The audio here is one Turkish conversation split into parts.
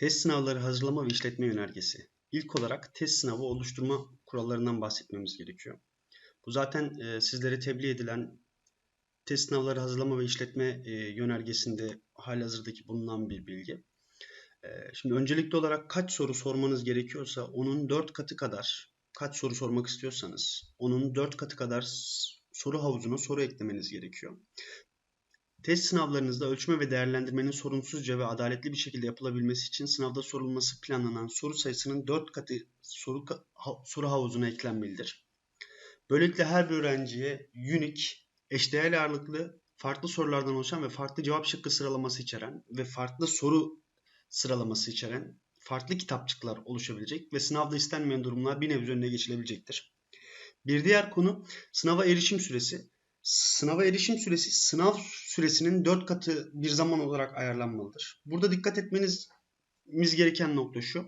Test sınavları hazırlama ve işletme yönergesi. İlk olarak test sınavı oluşturma kurallarından bahsetmemiz gerekiyor. Bu zaten e, sizlere tebliğ edilen test sınavları hazırlama ve işletme e, yönergesinde halihazırdaki bulunan bir bilgi. E, şimdi öncelikli olarak kaç soru sormanız gerekiyorsa onun 4 katı kadar kaç soru sormak istiyorsanız onun 4 katı kadar soru havuzuna soru eklemeniz gerekiyor. Test sınavlarınızda ölçme ve değerlendirmenin sorunsuzca ve adaletli bir şekilde yapılabilmesi için sınavda sorulması planlanan soru sayısının 4 katı soru, soru havuzuna eklenmelidir. Böylelikle her bir öğrenciye unique, eşdeğer ağırlıklı, farklı sorulardan oluşan ve farklı cevap şıkkı sıralaması içeren ve farklı soru sıralaması içeren farklı kitapçıklar oluşabilecek ve sınavda istenmeyen durumlar bir nebze önüne geçilebilecektir. Bir diğer konu sınava erişim süresi. Sınava erişim süresi sınav süresinin 4 katı bir zaman olarak ayarlanmalıdır. Burada dikkat etmeniz gereken nokta şu.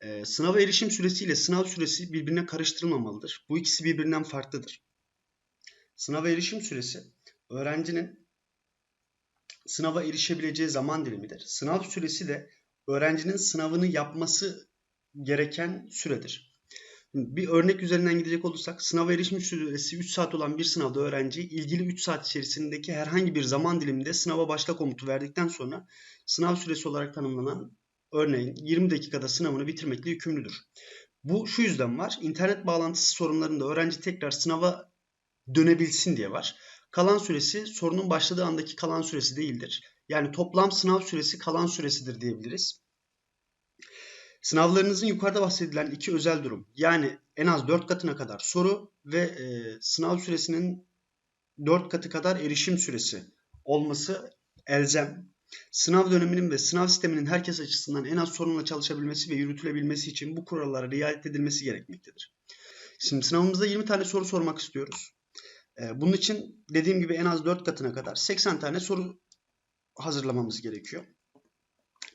Ee, sınava erişim süresi ile sınav süresi birbirine karıştırılmamalıdır. Bu ikisi birbirinden farklıdır. Sınava erişim süresi öğrencinin sınava erişebileceği zaman dilimidir. Sınav süresi de öğrencinin sınavını yapması gereken süredir. Bir örnek üzerinden gidecek olursak sınav erişim süresi 3 saat olan bir sınavda öğrenci ilgili 3 saat içerisindeki herhangi bir zaman diliminde sınava başla komutu verdikten sonra sınav süresi olarak tanımlanan örneğin 20 dakikada sınavını bitirmekle yükümlüdür. Bu şu yüzden var. İnternet bağlantısı sorunlarında öğrenci tekrar sınava dönebilsin diye var. Kalan süresi sorunun başladığı andaki kalan süresi değildir. Yani toplam sınav süresi kalan süresidir diyebiliriz. Sınavlarınızın yukarıda bahsedilen iki özel durum yani en az 4 katına kadar soru ve e, sınav süresinin 4 katı kadar erişim süresi olması elzem. Sınav döneminin ve sınav sisteminin herkes açısından en az sorunla çalışabilmesi ve yürütülebilmesi için bu kurallara riayet edilmesi gerekmektedir. Şimdi sınavımızda 20 tane soru sormak istiyoruz. E, bunun için dediğim gibi en az 4 katına kadar 80 tane soru hazırlamamız gerekiyor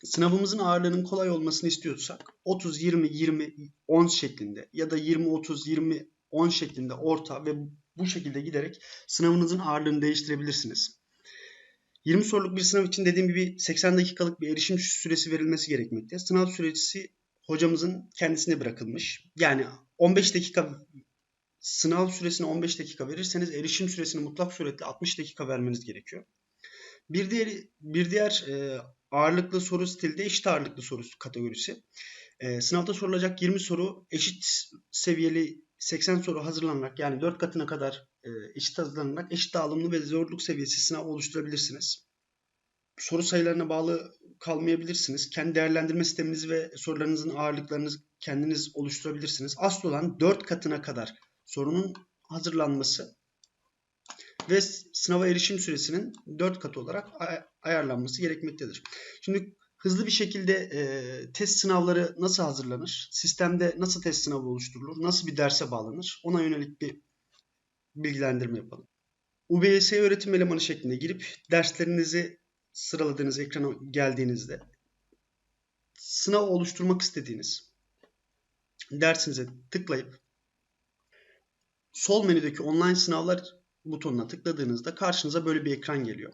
sınavımızın ağırlığının kolay olmasını istiyorsak 30 20 20 10 şeklinde ya da 20 30 20 10 şeklinde orta ve bu şekilde giderek sınavınızın ağırlığını değiştirebilirsiniz. 20 soruluk bir sınav için dediğim gibi 80 dakikalık bir erişim süresi verilmesi gerekmekte. Sınav süresi hocamızın kendisine bırakılmış. Yani 15 dakika sınav süresine 15 dakika verirseniz erişim süresini mutlak suretle 60 dakika vermeniz gerekiyor. Bir diğer bir diğer e, ağırlıklı soru stilde eşit ağırlıklı soru kategorisi. E, sınavda sorulacak 20 soru eşit seviyeli 80 soru hazırlanarak yani 4 katına kadar e, eşit hazırlanarak eşit dağılımlı ve zorluk seviyesi sınav oluşturabilirsiniz. Soru sayılarına bağlı kalmayabilirsiniz. Kendi değerlendirme sisteminizi ve sorularınızın ağırlıklarını kendiniz oluşturabilirsiniz. Asıl olan 4 katına kadar sorunun hazırlanması ve sınava erişim süresinin 4 katı olarak ayarlanması gerekmektedir. Şimdi hızlı bir şekilde e, test sınavları nasıl hazırlanır? Sistemde nasıl test sınavı oluşturulur? Nasıl bir derse bağlanır? Ona yönelik bir bilgilendirme yapalım. UBS öğretim elemanı şeklinde girip derslerinizi sıraladığınız ekrana geldiğinizde sınav oluşturmak istediğiniz dersinize tıklayıp sol menüdeki online sınavlar butonuna tıkladığınızda karşınıza böyle bir ekran geliyor.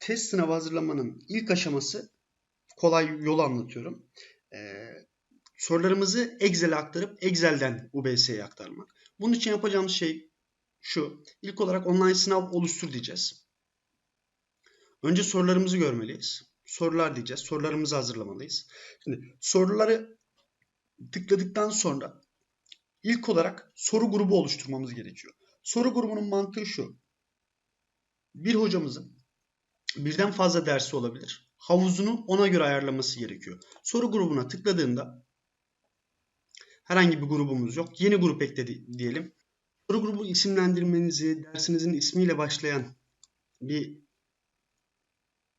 Test sınavı hazırlamanın ilk aşaması kolay yolu anlatıyorum. Ee, sorularımızı Excel'e aktarıp Excel'den UBS'ye aktarmak. Bunun için yapacağımız şey şu. İlk olarak online sınav oluştur diyeceğiz. Önce sorularımızı görmeliyiz. Sorular diyeceğiz. Sorularımızı hazırlamalıyız. Şimdi soruları tıkladıktan sonra ilk olarak soru grubu oluşturmamız gerekiyor. Soru grubunun mantığı şu. Bir hocamızın birden fazla dersi olabilir. Havuzunu ona göre ayarlaması gerekiyor. Soru grubuna tıkladığında herhangi bir grubumuz yok. Yeni grup ekledi diyelim. Soru grubu isimlendirmenizi dersinizin ismiyle başlayan bir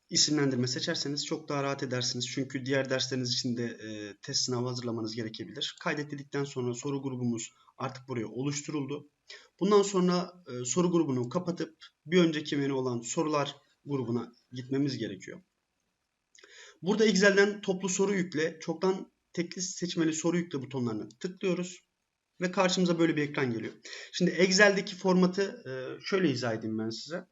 isimlendirme seçerseniz çok daha rahat edersiniz. Çünkü diğer dersleriniz için de e, test sınavı hazırlamanız gerekebilir. Kaydet dedikten sonra soru grubumuz artık buraya oluşturuldu. Bundan sonra e, soru grubunu kapatıp bir önceki menü olan sorular grubuna gitmemiz gerekiyor. Burada Excel'den toplu soru yükle, çoktan tekli seçmeli soru yükle butonlarına tıklıyoruz. Ve karşımıza böyle bir ekran geliyor. Şimdi Excel'deki formatı e, şöyle izah edeyim ben size.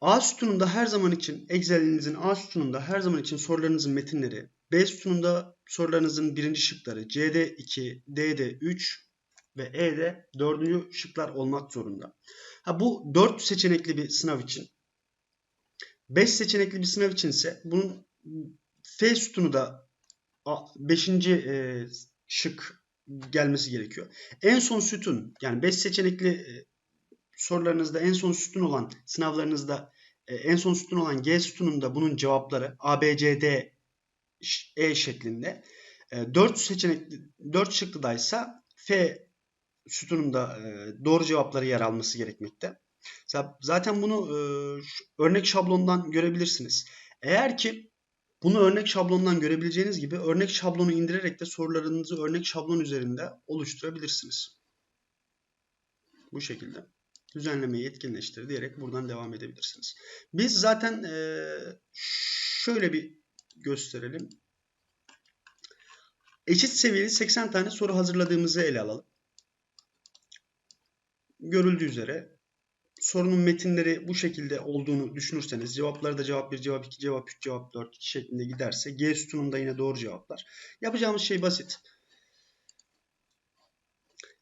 A sütununda her zaman için Excel'inizin A sütununda her zaman için sorularınızın metinleri, B sütununda sorularınızın birinci şıkları C'de 2, D'de 3 ve E'de dördüncü şıklar olmak zorunda. Ha, bu 4 seçenekli bir sınav için 5 seçenekli bir sınav için ise bunun F sütunu da 5. E, şık gelmesi gerekiyor. En son sütun yani 5 seçenekli e, sorularınızda en son sütun olan sınavlarınızda e, en son sütun olan G sütununda bunun cevapları A, B, C, D, E şeklinde. 4 seçenekli 4 şıklıdaysa F sütununda doğru cevapları yer alması gerekmekte. Zaten bunu örnek şablondan görebilirsiniz. Eğer ki bunu örnek şablondan görebileceğiniz gibi örnek şablonu indirerek de sorularınızı örnek şablon üzerinde oluşturabilirsiniz. Bu şekilde düzenlemeyi etkinleştir diyerek buradan devam edebilirsiniz. Biz zaten şöyle bir gösterelim. Eşit seviyeli 80 tane soru hazırladığımızı ele alalım. Görüldüğü üzere sorunun metinleri bu şekilde olduğunu düşünürseniz cevapları da cevap 1, cevap 2, cevap 3, cevap 4 şeklinde giderse G sütununda yine doğru cevaplar. Yapacağımız şey basit.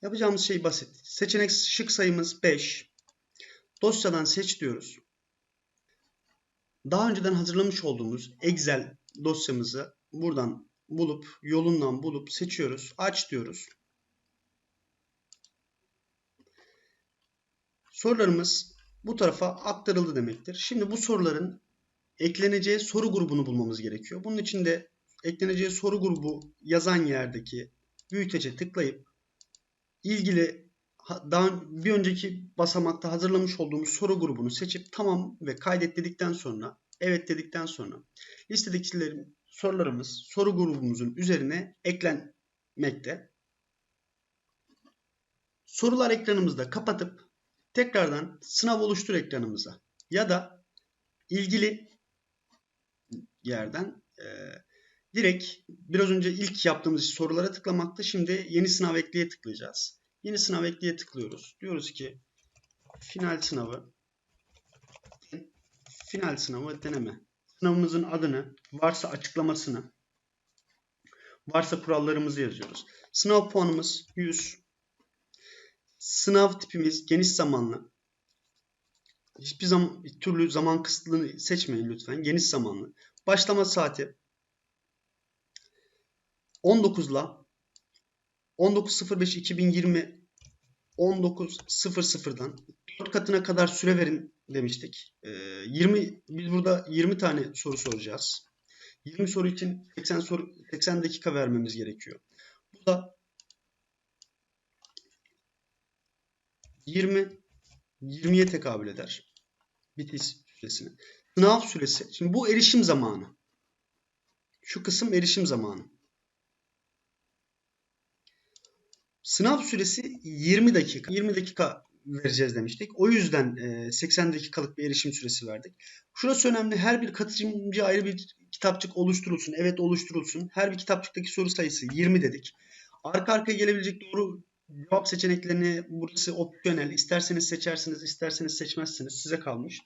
Yapacağımız şey basit. Seçenek şık sayımız 5. Dosyadan seç diyoruz. Daha önceden hazırlamış olduğumuz Excel dosyamızı buradan bulup yolundan bulup seçiyoruz. Aç diyoruz. Sorularımız bu tarafa aktarıldı demektir. Şimdi bu soruların ekleneceği soru grubunu bulmamız gerekiyor. Bunun için de ekleneceği soru grubu yazan yerdeki büyütece tıklayıp ilgili daha bir önceki basamakta hazırlamış olduğumuz soru grubunu seçip tamam ve kaydet dedikten sonra evet dedikten sonra listedekilerin sorularımız soru grubumuzun üzerine eklenmekte. Sorular ekranımızda kapatıp tekrardan sınav oluştur ekranımıza ya da ilgili yerden e, direkt biraz önce ilk yaptığımız sorulara tıklamaktı. Şimdi yeni sınav ekleye tıklayacağız. Yeni sınav ekleye tıklıyoruz. Diyoruz ki final sınavı final sınavı deneme. Sınavımızın adını, varsa açıklamasını, varsa kurallarımızı yazıyoruz. Sınav puanımız 100. Sınav tipimiz geniş zamanlı. Hiçbir zaman türlü zaman kısıtlılığını seçmeyin lütfen. Geniş zamanlı. Başlama saati 19 ile 19.05.2020 19.00'dan 4 katına kadar süre verin demiştik. 20 biz burada 20 tane soru soracağız. 20 soru için 80 soru 80 dakika vermemiz gerekiyor. Bu da 20 20'ye tekabül eder. Bitiş süresine. Sınav süresi. Şimdi bu erişim zamanı. Şu kısım erişim zamanı. Sınav süresi 20 dakika. 20 dakika vereceğiz demiştik. O yüzden 80 dakikalık bir erişim süresi verdik. Şurası önemli. Her bir katılımcı ayrı bir kitapçık oluşturulsun. Evet oluşturulsun. Her bir kitapçıktaki soru sayısı 20 dedik. Arka arkaya gelebilecek doğru cevap seçeneklerini burası opsiyonel. İsterseniz seçersiniz, isterseniz seçmezsiniz. Size kalmış.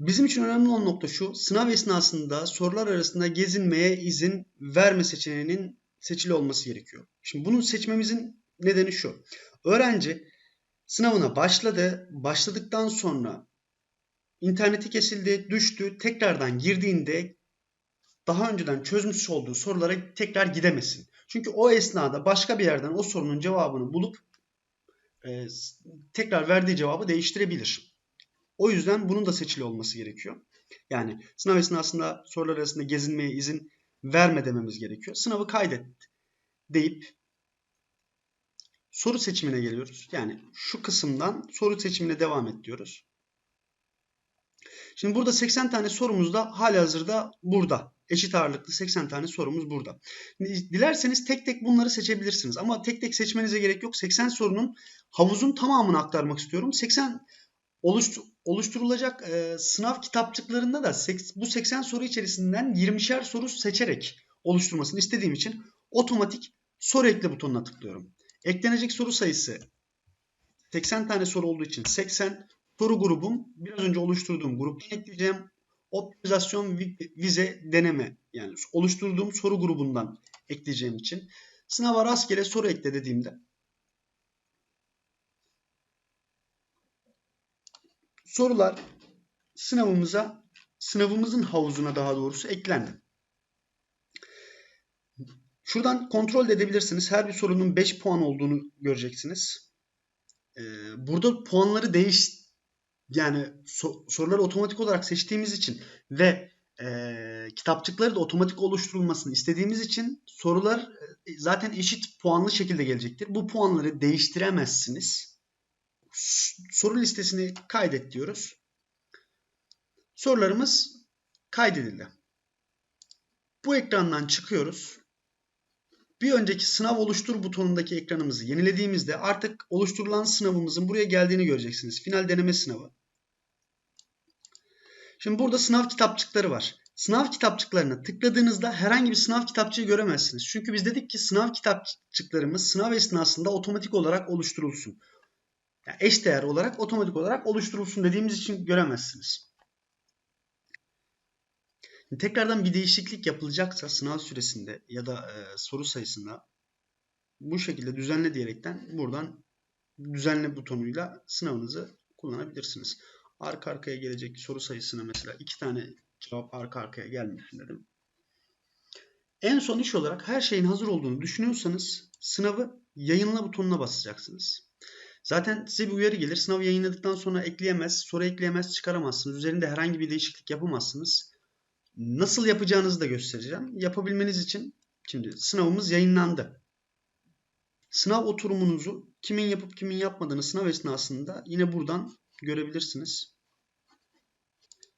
Bizim için önemli olan nokta şu. Sınav esnasında sorular arasında gezinmeye izin verme seçeneğinin seçili olması gerekiyor. Şimdi bunu seçmemizin nedeni şu. Öğrenci sınavına başladı. Başladıktan sonra interneti kesildi, düştü. Tekrardan girdiğinde daha önceden çözmüş olduğu sorulara tekrar gidemesin. Çünkü o esnada başka bir yerden o sorunun cevabını bulup e, tekrar verdiği cevabı değiştirebilir. O yüzden bunun da seçili olması gerekiyor. Yani sınav esnasında sorular arasında gezinmeye izin verme dememiz gerekiyor. Sınavı kaydet deyip soru seçimine geliyoruz. Yani şu kısımdan soru seçimine devam et diyoruz. Şimdi burada 80 tane sorumuz da hali hazırda burada. Eşit ağırlıklı 80 tane sorumuz burada. Dilerseniz tek tek bunları seçebilirsiniz. Ama tek tek seçmenize gerek yok. 80 sorunun havuzun tamamını aktarmak istiyorum. 80 oluşturulacak e, sınav kitapçıklarında da bu 80 soru içerisinden 20'şer soru seçerek oluşturmasını istediğim için otomatik soru ekle butonuna tıklıyorum. Eklenecek soru sayısı 80 tane soru olduğu için 80 soru grubum biraz önce oluşturduğum gruptan ekleyeceğim. Optimizasyon vi- vize deneme yani oluşturduğum soru grubundan ekleyeceğim için sınava rastgele soru ekle dediğimde sorular sınavımıza sınavımızın havuzuna daha doğrusu eklendi. Şuradan kontrol edebilirsiniz. Her bir sorunun 5 puan olduğunu göreceksiniz. Ee, burada puanları değiş yani so- soruları otomatik olarak seçtiğimiz için ve e, kitapçıkları da otomatik oluşturulmasını istediğimiz için sorular e, zaten eşit puanlı şekilde gelecektir. Bu puanları değiştiremezsiniz. Soru listesini kaydet diyoruz. Sorularımız kaydedildi. Bu ekrandan çıkıyoruz. Bir önceki sınav oluştur butonundaki ekranımızı yenilediğimizde artık oluşturulan sınavımızın buraya geldiğini göreceksiniz. Final deneme sınavı. Şimdi burada sınav kitapçıkları var. Sınav kitapçıklarına tıkladığınızda herhangi bir sınav kitapçığı göremezsiniz. Çünkü biz dedik ki sınav kitapçıklarımız sınav esnasında otomatik olarak oluşturulsun. Yani eşdeğer olarak otomatik olarak oluşturulsun dediğimiz için göremezsiniz. Tekrardan bir değişiklik yapılacaksa sınav süresinde ya da e, soru sayısında bu şekilde düzenle diyerekten buradan düzenle butonuyla sınavınızı kullanabilirsiniz. Arka arkaya gelecek soru sayısına mesela iki tane cevap arka arkaya gelmesin dedim. En son iş olarak her şeyin hazır olduğunu düşünüyorsanız sınavı yayınla butonuna basacaksınız. Zaten size bir uyarı gelir. Sınavı yayınladıktan sonra ekleyemez, soru ekleyemez, çıkaramazsınız. Üzerinde herhangi bir değişiklik yapamazsınız. Nasıl yapacağınızı da göstereceğim. Yapabilmeniz için şimdi sınavımız yayınlandı. Sınav oturumunuzu kimin yapıp kimin yapmadığını sınav esnasında yine buradan görebilirsiniz.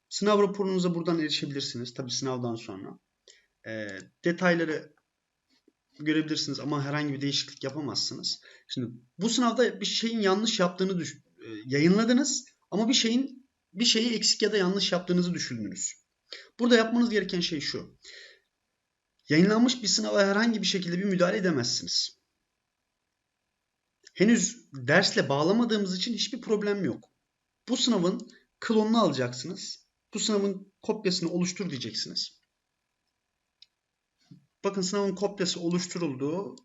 Sınav raporunuza buradan erişebilirsiniz. Tabi sınavdan sonra. E, detayları görebilirsiniz ama herhangi bir değişiklik yapamazsınız. Şimdi bu sınavda bir şeyin yanlış yaptığını düş e, yayınladınız ama bir şeyin bir şeyi eksik ya da yanlış yaptığınızı düşündünüz. Burada yapmanız gereken şey şu. Yayınlanmış bir sınava herhangi bir şekilde bir müdahale edemezsiniz. Henüz dersle bağlamadığımız için hiçbir problem yok. Bu sınavın klonunu alacaksınız. Bu sınavın kopyasını oluştur diyeceksiniz. Bakın sınavın kopyası oluşturuldu.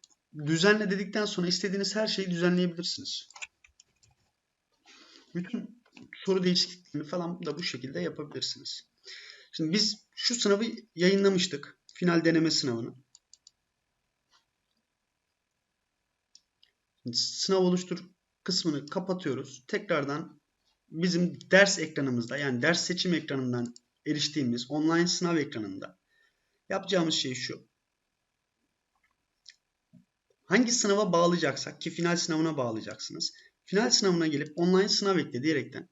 Düzenle dedikten sonra istediğiniz her şeyi düzenleyebilirsiniz. Bütün soru değişikliklerini falan da bu şekilde yapabilirsiniz. Şimdi biz şu sınavı yayınlamıştık. Final deneme sınavını. Sınav oluştur kısmını kapatıyoruz. Tekrardan bizim ders ekranımızda yani ders seçim ekranından eriştiğimiz online sınav ekranında yapacağımız şey şu. Hangi sınava bağlayacaksak ki final sınavına bağlayacaksınız. Final sınavına gelip online sınav ekle diyerekten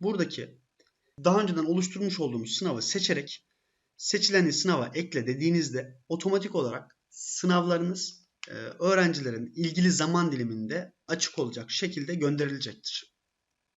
buradaki daha önceden oluşturmuş olduğumuz sınavı seçerek seçilen sınava ekle dediğinizde otomatik olarak sınavlarınız öğrencilerin ilgili zaman diliminde açık olacak şekilde gönderilecektir.